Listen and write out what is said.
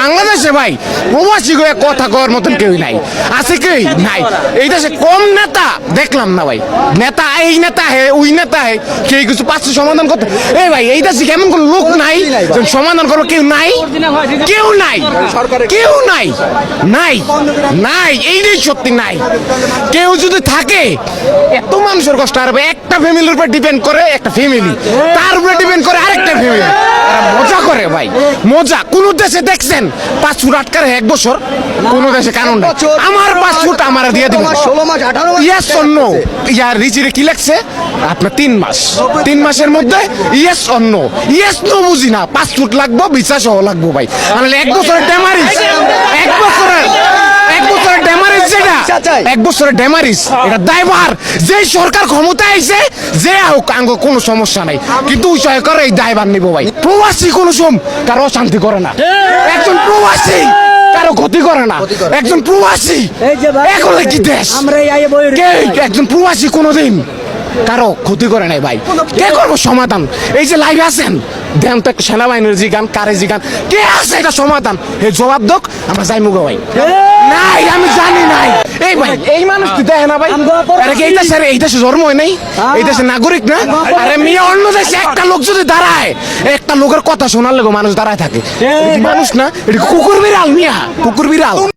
বাংলাদেশে ভাই প্রবাসী হয়ে কথা কওয়ার মতন কেউ নাই। আছে কেউ নাই। এই দেশে কম নেতা দেখলাম না ভাই। নেতা এই নেতা হে, ওই নেতা হে, কেউ কিছু পাচ্ছে সমাধান করতে এই ভাই, এই দেশে কেমন কোন লোক নাই সমাধান করব কেউ নাই? কেউ নাই। কেউ নাই। নাই। নাই। এই এইটাই সত্যি নাই। কেউ যদি থাকে, এত মানুষের কষ্ট, আর একটা ফ্যামিলির উপর ডিপেন্ড করে একটা ফ্যামিলি তার উপরে ডিপেন্ড করে আরেকটা ফ্যামিলি মজা করে ভাই। মজা। কোন দেশে দেখছেন পাঁচ ফুট আটকারে এক বছর কোন দেশে কানুন নাই। আমার পাঁচ ফুট আমার দিয়ে দিব ষোলো মাস আঠারো অন্য ইয়ার রিজিরে কি লাগছে আপনার তিন মাস। তিন মাসের মধ্যে ইয়েস অন্য ইয়েস নো বুঝি না। পাঁচ ফুট লাগবো বিচার সহ লাগবো ভাই। আমি এক বছরের ড্যামারিস এক বছরের এক বছরের যেটা চাই। এক বছরের ড্যামারিস এটা দায়ভার। যে সরকার ক্ষমতা আইছে যে হোক আঙ্গ কোনো সমস্যা নাই। কিন্তু ওই সরকার এই দায়ভার নিব ভাই। প্রবাসী কোনো সম কারও অশান্তি করে না। একজন প্রবাসী কারও ক্ষতি করে না। একজন প্রবাসী এই যে ভাই, এখন কি দেশ? আমরা এই আইয়ে বই কে? একজন প্রবাসী কোনোদিন কারও ক্ষতি করে নাই ভাই। কে করব সমাধান? এই যে লাইভে আছেন দেন তো একটা সেনাবাহিনীর জিগান কারে জিগান কে আছে এটা সমাধান? এই জবাব দোক আমরা যাই মুগো ভাই। নাই আমি জানি নাই। এই ভাই এই মানুষ তুই দেখে না ভাই? আরে এই দেশে এই দেশে জন্ম হয় নাই? এই দেশের নাগরিক না? আরে মিয়া অন্য দেশে একটা লোক যদি দাঁড়ায় একটা লোকের কথা শোনার লোক মানুষ দাঁড়ায় থাকে। মানুষ না? এটা কুকুর বিড়াল মিয়া? কুকুর বিড়াল।